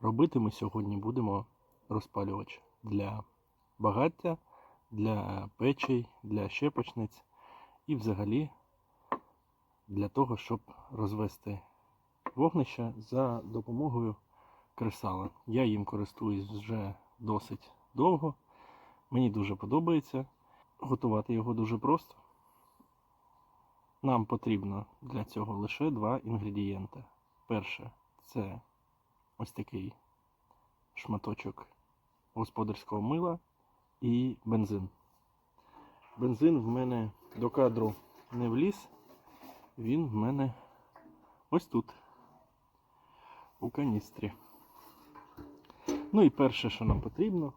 Робити ми сьогодні будемо розпалювач для багаття, для печей, для щепочниць і взагалі для того, щоб розвести вогнище за допомогою кресала. Я їм користуюсь вже досить довго. Мені дуже подобається. Готувати його дуже просто. Нам потрібно для цього лише два інгредієнти. Перше це ось такий шматочок господарського мила і бензин. Бензин в мене до кадру не вліз, він в мене ось тут, у каністрі. Ну і перше, що нам потрібно,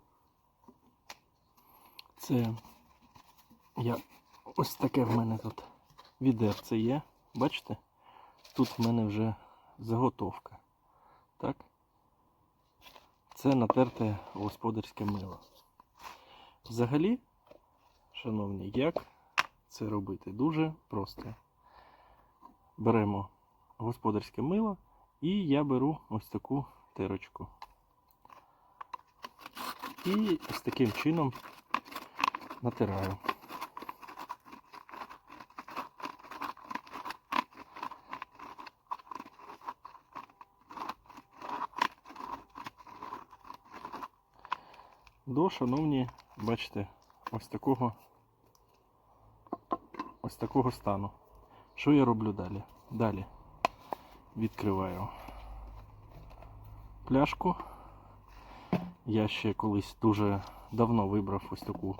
це я ось таке в мене тут відерце є. Бачите? Тут в мене вже заготовка. Так? Це натерте господарське мило. Взагалі, шановні, як це робити? Дуже просто. Беремо господарське мило і я беру ось таку терочку. І ось таким чином натираю. До, шановні, бачите, ось такого ось такого стану. Що я роблю далі? Далі відкриваю пляшку. Я ще колись дуже давно вибрав ось таку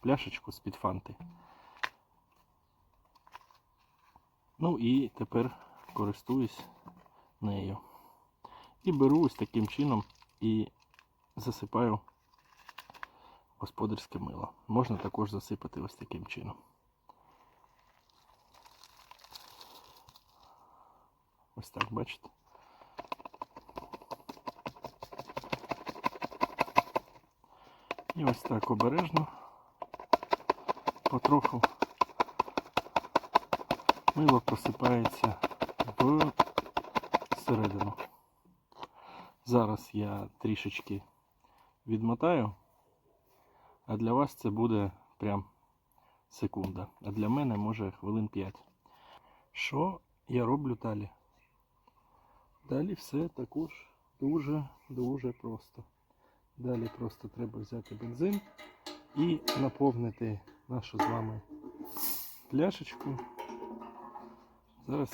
пляшечку з-під фанти. Ну і тепер користуюсь нею. І беру ось таким чином і засипаю господарське мило. Можна також засипати ось таким чином. Ось так, бачите? І ось так обережно, потроху мило просипається в середину. Зараз я трішечки відмотаю, а для вас це буде прям секунда. А для мене може хвилин 5. Що я роблю далі? Далі все також дуже-дуже просто. Далі просто треба взяти бензин і наповнити нашу з вами пляшечку. Зараз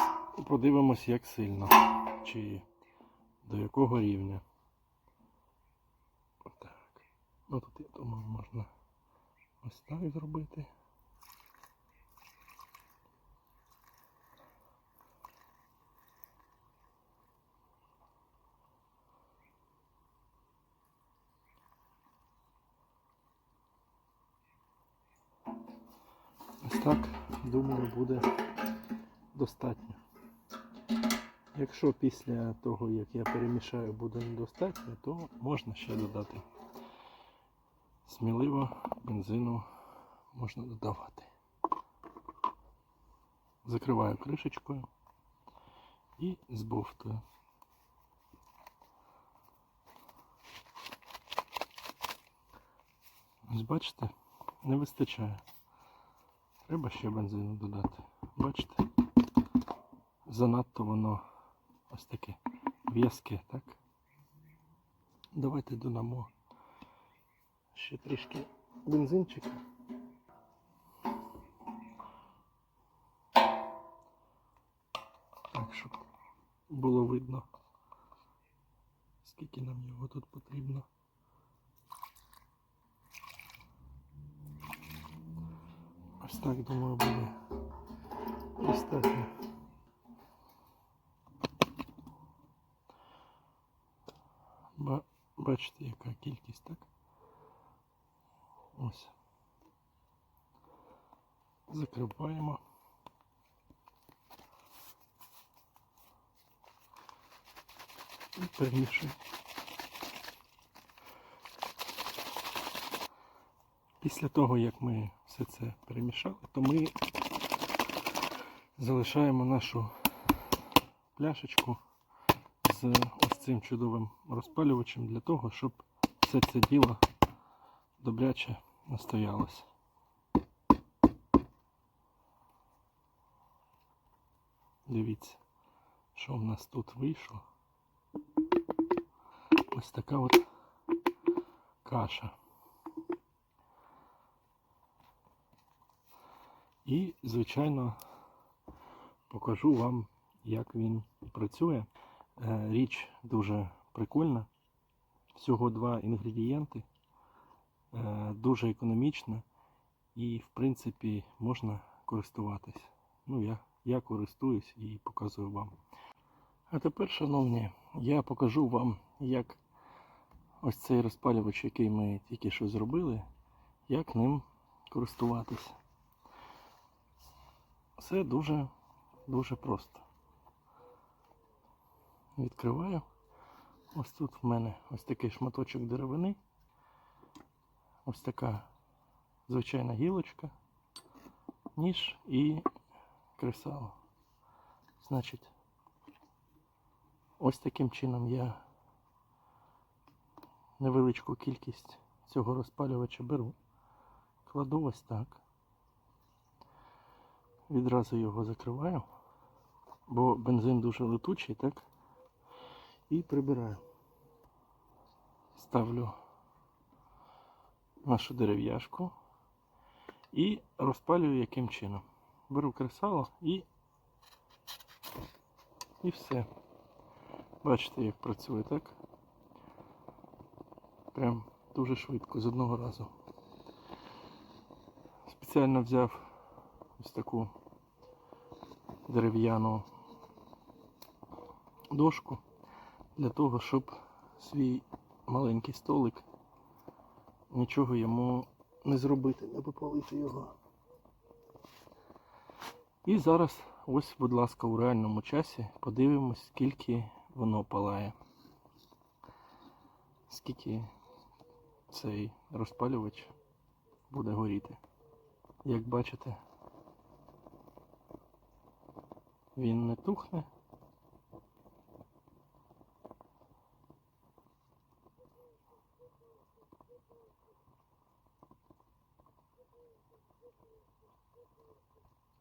подивимось, як сильно, чи до якого рівня. Так. Ну тут, я думаю, можна ось так зробити. Ось так, думаю, буде достатньо. Якщо після того, як я перемішаю, буде недостатньо, то можна ще додати. Сміливо бензину можна додавати. Закриваю кришечкою і збовтую. Ось бачите, не вистачає. Треба ще бензину додати. Бачите? Занадто воно ось таке в'язке, так? Давайте додамо ще трішки бензинчика. Так, щоб було видно, скільки нам його тут потрібно. Ось так, думаю, буде достатньо. Бачите, яка кількість, так? Ось. Закриваємо. І перемішуємо. Після того, як ми все це перемішали, то ми залишаємо нашу пляшечку з ось цим чудовим розпалювачем для того, щоб все це діло добряче настоялося. Дивіться, що в нас тут вийшло. Ось така от каша. І, звичайно, покажу вам, як він працює. Е, Річ дуже прикольна. Всього два інгредієнти. Е, Дуже економічна і, в принципі, можна користуватись. Ну, я, я користуюсь і показую вам. А тепер, шановні, я покажу вам, як ось цей розпалювач, який ми тільки що зробили, як ним користуватись. Все дуже дуже просто. Відкриваю. Ось тут в мене ось такий шматочок деревини. Ось така звичайна гілочка, ніж і кресало. Значить, ось таким чином я невеличку кількість цього розпалювача беру, кладу ось так. Відразу його закриваю, бо бензин дуже летучий, так? І прибираю. Ставлю нашу дерев'яшку і розпалюю яким чином. Беру кресало і, і все. Бачите, як працює, так? Прям дуже швидко з одного разу. Спеціально взяв ось таку дерев'яну дошку для того, щоб свій маленький столик нічого йому не зробити, не попалити його. І зараз, ось, будь ласка, у реальному часі подивимось, скільки воно палає. Скільки цей розпалювач буде горіти. Як бачите, він не тухне.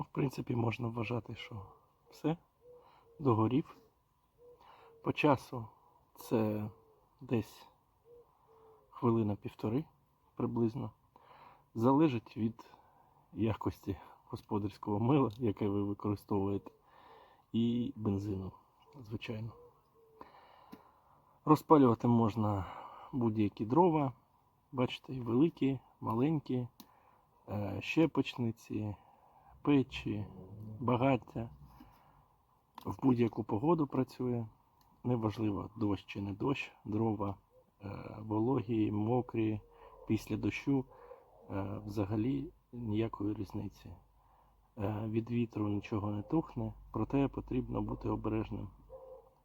Ну, в принципі, можна вважати, що все, догорів. По часу це десь хвилина півтори приблизно. Залежить від якості господарського мила, яке ви використовуєте, і бензину, звичайно. Розпалювати можна будь-які дрова, бачите, великі, маленькі, е, щепочниці, печі, багаття. В будь-яку погоду працює. Неважливо, дощ чи не дощ, дрова е, вологі, мокрі, після дощу е, взагалі ніякої різниці. Е, від вітру нічого не тухне, проте потрібно бути обережним.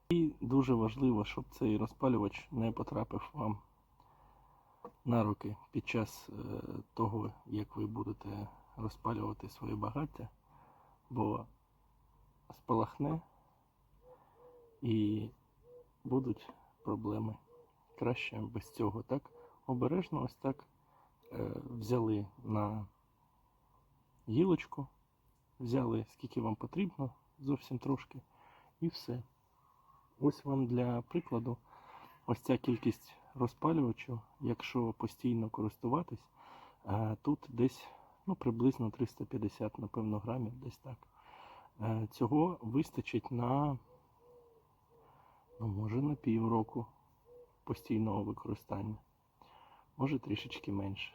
І дуже важливо, щоб цей розпалювач не потрапив вам на руки під час того, як ви будете розпалювати своє багаття, бо спалахне і будуть проблеми. Краще без цього. Так, обережно ось так е, взяли на гілочку, взяли скільки вам потрібно, зовсім трошки, і все. Ось вам для прикладу ось ця кількість розпалювачів, якщо постійно користуватись, е, тут десь ну, приблизно 350, напевно, грамів, десь так. Е, Цього вистачить на, ну, може, на півроку постійного використання, може трішечки менше.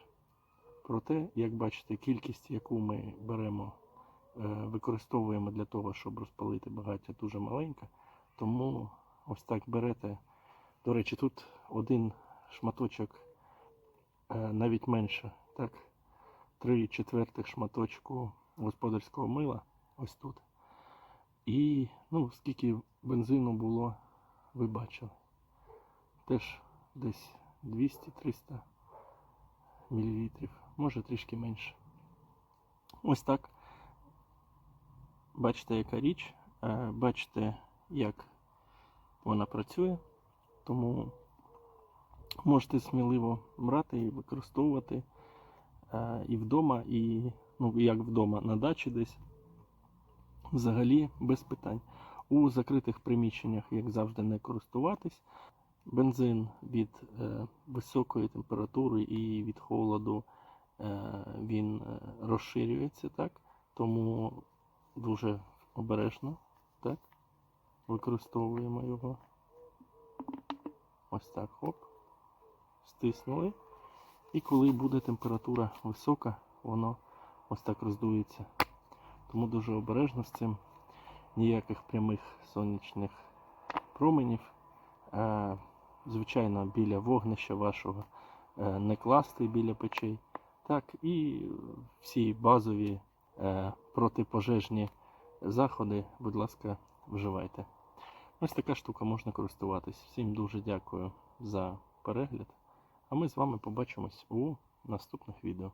Проте, як бачите, кількість, яку ми беремо, е, використовуємо для того, щоб розпалити багаття, дуже маленька. Тому ось так берете До речі, тут один шматочок е, навіть менше, так, три четвертих шматочку господарського мила, ось тут. І ну, скільки бензину було, ви бачили. Теж десь 200-300 мл, може трішки менше. Ось так. Бачите, яка річ, е, бачите, як вона працює, тому можете сміливо брати і використовувати і вдома, і ну, як вдома, на дачі десь. Взагалі без питань. У закритих приміщеннях, як завжди, не користуватись. Бензин від е, високої температури і від холоду е, він е, розширюється, так? Тому дуже обережно так? використовуємо його. Ось так, хоп. Стиснули. І коли буде температура висока, воно ось так роздується. Тому дуже обережно з цим. Ніяких прямих сонячних променів. Е, звичайно, біля вогнища вашого е, не класти біля печей. Так, і всі базові е, протипожежні заходи, будь ласка, вживайте. Ось така штука можна користуватись. Всім дуже дякую за перегляд. А ми з вами побачимось у наступних відео.